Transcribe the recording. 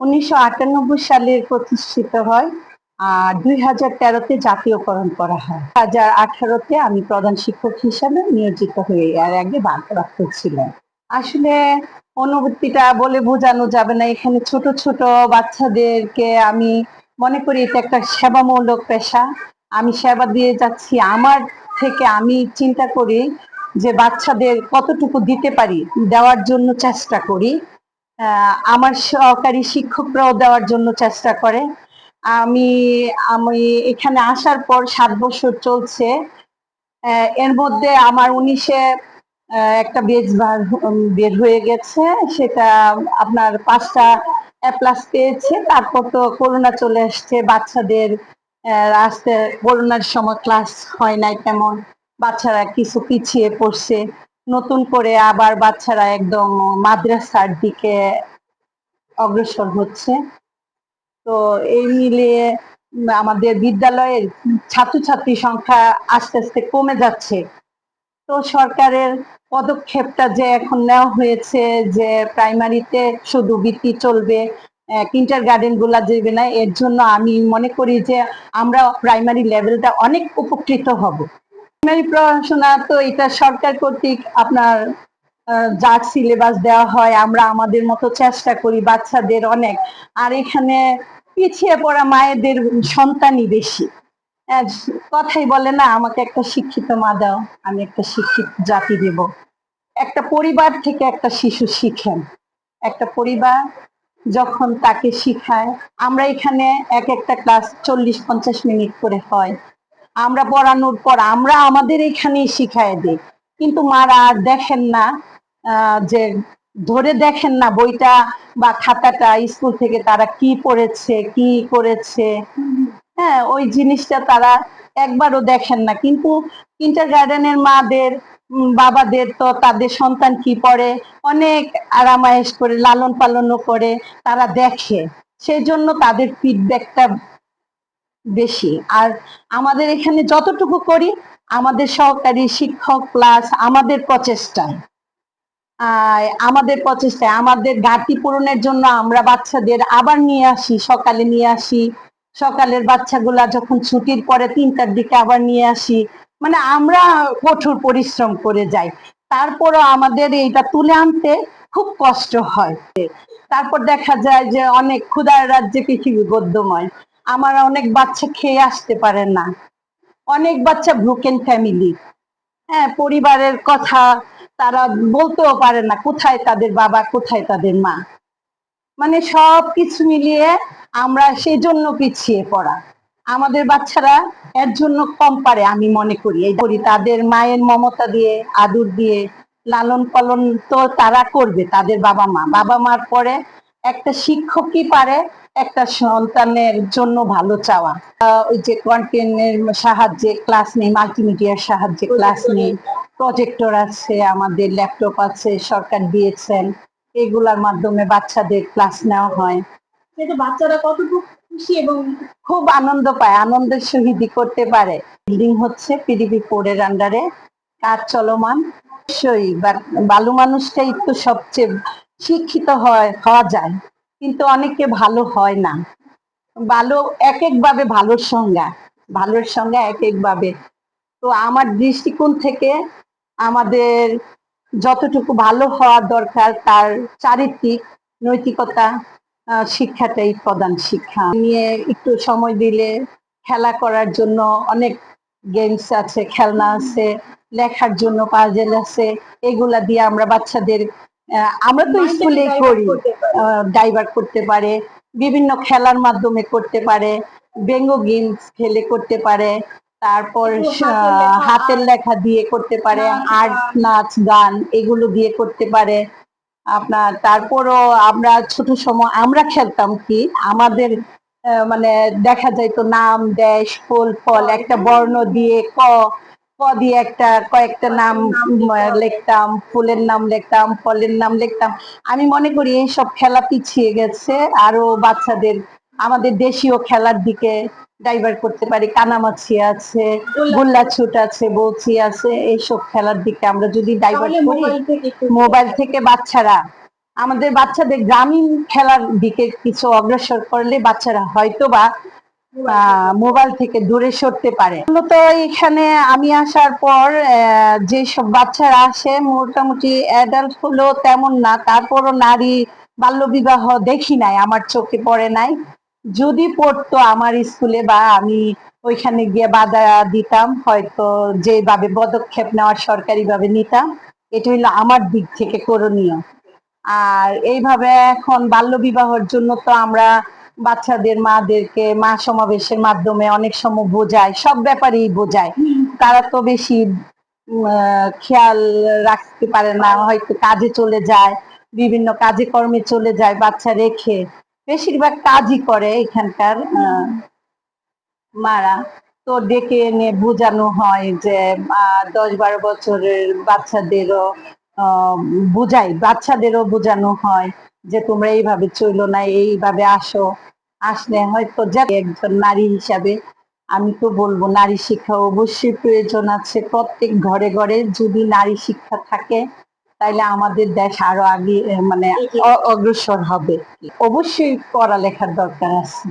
উনিশশো আটানব্বই সালে প্রতিষ্ঠিত হয়, আর দুই হাজার তেরোতে জাতীয়করণ করা হয়। দু হাজার আঠারোতে আমি প্রধান শিক্ষক হিসাবে নিয়োজিত হয়ে এর আগে ভারপ্রাপ্ত ছিলেন আসলে অনুভূতিটা বলে বোঝানো যাবে না। এখানে ছোট ছোট বাচ্চাদেরকে আমি মনে করি এটা একটা সেবামূলক পেশা। আমি সেবা দিয়ে যাচ্ছি। আমার থেকে আমি চিন্তা করি যে বাচ্চাদের কতটুকু দিতে পারি, দেওয়ার জন্য চেষ্টা করি। আমার সহকারী শিক্ষকরাও দেওয়ার জন্য চেষ্টা করে। আমি আমি এখানে আসার পর সাত বছর চলছে। এর মধ্যে আমার উনিশে একটা বেজ বার বের হয়ে গেছে। সেটা আপনার পাঁচটা প্লাস পেয়েছে। তারপর তো করোনা চলে আসছে। বাচ্চাদের আসতে করোনার সময় ক্লাস হয় নাই তেমন। বাচ্চারা কিছু পিছিয়ে পড়ছে। নতুন করে আবার বাচ্চারা একদম মাদ্রাসার দিকে অগ্রসর হচ্ছে। তো এই মিলিয়ে আমাদের বিদ্যালয়ের ছাত্রছাত্রী সংখ্যা আস্তে আস্তে কমে যাচ্ছে। তো সরকারের পদক্ষেপটা যে এখন নেওয়া হয়েছে যে প্রাইমারিতে শুধু বৃত্তি চলবে কিন্টার গার্ডেনগুলা যাবে না, এর জন্য আমি মনে করি যে আমরা প্রাইমারি লেভেলটা অনেক উপকৃত হব। প্রাইমারি পড়াশোনা তো এটা সরকার কর্তৃক আপনার আহ, যা সিলেবাস দেওয়া হয় আমরা আমাদের মতো চেষ্টা করি বাচ্চাদের অনেক। আর এখানে পিছিয়ে পড়া মায়েদের সন্তানই বেশি। কথাই বলে না আমাকে একটা শিক্ষিত মা দাও আমি একটা শিক্ষিত জাতি দেব। একটা পরিবার থেকে একটা শিশু শিখেন। একটা পরিবার যখন তাকে শিখায় আমরা এখানে এক একটা ক্লাস চল্লিশ পঞ্চাশ মিনিট করে হয়। আমরা পড়ানোর পর আমরা আমাদের এখানেই শিখায় দিই। কিন্তু মারা আর দেখেন না যে ধরে দেখেন না বইটা বা খাতাটা স্কুল থেকে তারা কি পড়েছে, কি করেছে। হ্যাঁ ওই জিনিসটা তারা একবারও দেখেন না। কিন্তু কিন্টার গার্ডেনের মাদের বাবাদের তো তাদের সন্তান কি পড়ে? অনেক আরামায়েশ করে লালন পালনও করে তারা দেখে। সেই জন্য তাদের ফিডব্যাকটা বেশি। আর আমাদের এখানে যতটুকু করি, আমাদের সহকারী শিক্ষক প্লাস আমাদের প্রচেষ্টায় আমাদের প্রচেষ্টায়, আমাদের ঘাটতি পূরণের জন্য আমরা বাচ্চাদের আবার নিয়ে আসি, সকালে নিয়ে আসি। সকালের বাচ্চাগুলা যখন ছুটির পরে তিনটার দিকে আবার নিয়ে আসি। মানে আমরা কঠোর পরিশ্রম করে যাই। তারপরও আমাদের এইটা তুলে আনতে খুব কষ্ট হয়। তারপর দেখা যায় যে অনেক ক্ষুধার রাজ্যে পৃথিবী গদ্যময় আমার অনেক বাচ্চা খেয়ে আসতে পারে না। অনেক বাচ্চা ব্রুকেন ফ্যামিলি হ্যাঁ পরিবারের কথা তারা বলতেও পারে না, কোথায় তাদের বাবা, কোথায় তাদের মা। মানে সব কিছু মিলিয়ে আমরা সেই জন্য পিছিয়ে পড়া। আমাদের বাচ্চারা এর জন্য কম পারে, আমি মনে করি। এই করি, তাদের মায়ের মমতা দিয়ে, আদর দিয়ে লালন পালন তো তারা করবে, তাদের বাবা মা বাবা মার পরে একটা শিক্ষকই পারে একটা সন্তানের জন্য ভালো চাওয়া। ওই যে কন্টেন্টের সাহায্যে ক্লাস নেই মাল্টিমিডিয়ার সাহায্যে ক্লাস নেই। প্রজেক্টর আছে আমাদের ল্যাপটপ আছে সরকার দিয়েছেন। এগুলার মাধ্যমে বাচ্চাদের ক্লাস নেওয়া হয়। সেটা বাচ্চারা কতটুকু খুশি এবং খুব আনন্দ পায় আনন্দের সহিতই করতে পারে। বিল্ডিং হচ্ছে পিডিপি ফোরের আন্ডারে কাজ চলমান। অবশ্যই বা- ভালো মানুষটাই তো সবচেয়ে শিক্ষিত হয়, হওয়া যায়। কিন্তু অনেকে ভালো হয় না। ভালো এক এক ভাবে ভালোর সংজ্ঞা। ভালোর সংজ্ঞা এক এক ভাবে তো আমার দৃষ্টিকোণ থেকে আমাদের যতটুকু ভালো হওয়া দরকার, তার চারিত্রিক নৈতিকতা শিক্ষাটাই প্রধান শিক্ষা। নিয়ে একটু সময় দিলে খেলা করার জন্য অনেক গেমস আছে, খেলনা আছে, লেখার জন্য পাজেল আছে। এগুলা দিয়ে আমরা বাচ্চাদের আমরা তো স্কুলে করি। ডাইভার্ট করতে পারে বিভিন্ন খেলার মাধ্যমে করতে পারে ব্যঙ্গ গেমস খেলে করতে পারে তারপর হাতের লেখা, দিয়ে করতে পারে আর্ট নাচ গান এগুলো দিয়ে করতে পারে। আপনার তারপরও আমরা ছোট সময় আমরা খেলতাম কি আমাদের মানে দেখা যায় তো নাম দেশ ফুল ফল একটা বর্ণ দিয়ে ক ক দিয়ে একটা কয়েকটা নাম লিখতাম ফুলের নাম লিখতাম ফলের নাম লিখতাম। আমি মনে করি এইসব খেলা পিছিয়ে গেছে আরও বাচ্চাদের আমাদের দেশীয় খেলার দিকে ডাইভার্ট করতে পারি। কানামাছি আছে গোল্লা ছুট আছে বৌচি আছে এইসব খেলার দিকে আমরা যদি ডাইভার করি মোবাইল থেকে বাচ্চারা আমাদের বাচ্চাদের গ্রামীণ খেলার দিকে কিছু অগ্রসর করলে বাচ্চারা হয়তো বা মোবাইল থেকে দূরে সরতে পারে। মূলত এখানে আমি আসার পর যেসব বাচ্চারা আসে, মোটামুটি অ্যাডাল্ট হলো তেমন না। তারপরও নারী বাল্যবিবাহ দেখি নাই, আমার চোখে পড়ে নাই। যদি পড়তো আমার স্কুলে বা আমি ওইখানে গিয়ে বাধা দিতাম, হয়তো যেভাবে পদক্ষেপ নেওয়ার সরকারি ভাবে নিতাম এটা হলো আমার দিক থেকে করণীয়। আর এইভাবে এখন বাল্য বিবাহের জন্য তো আমরা বাচ্চাদের, মাদেরকে, মা সমাবেশের মাধ্যমে অনেক সময় বোঝায়, সব ব্যাপারেই বোঝায়। তারা তো বেশি খেয়াল রাখতে পারে না, হয়তো কাজে চলে যায়, বিভিন্ন কাজে কর্মে চলে যায়, বাচ্চা রেখে। বেশিরভাগ কাজই করে এখানকার মারা। তো ডেকে এনে বোঝানো হয় যে দশ বারো বছরের বাচ্চাদেরও বোঝাই বাচ্চাদেরও বোঝানো হয়। যে তোমরা এইভাবে চইলো না এইভাবে আসো। আসলে হয়তো যা একজন নারী হিসাবে আমি তো বলব নারী শিক্ষা অবশ্যই প্রয়োজন আছে। প্রত্যেক ঘরে ঘরে যদি নারী শিক্ষা থাকে তাইলে আমাদের দেশ আরও আগে মানে অগ্রসর হবে। অবশ্যই পড়ালেখার দরকার আছে।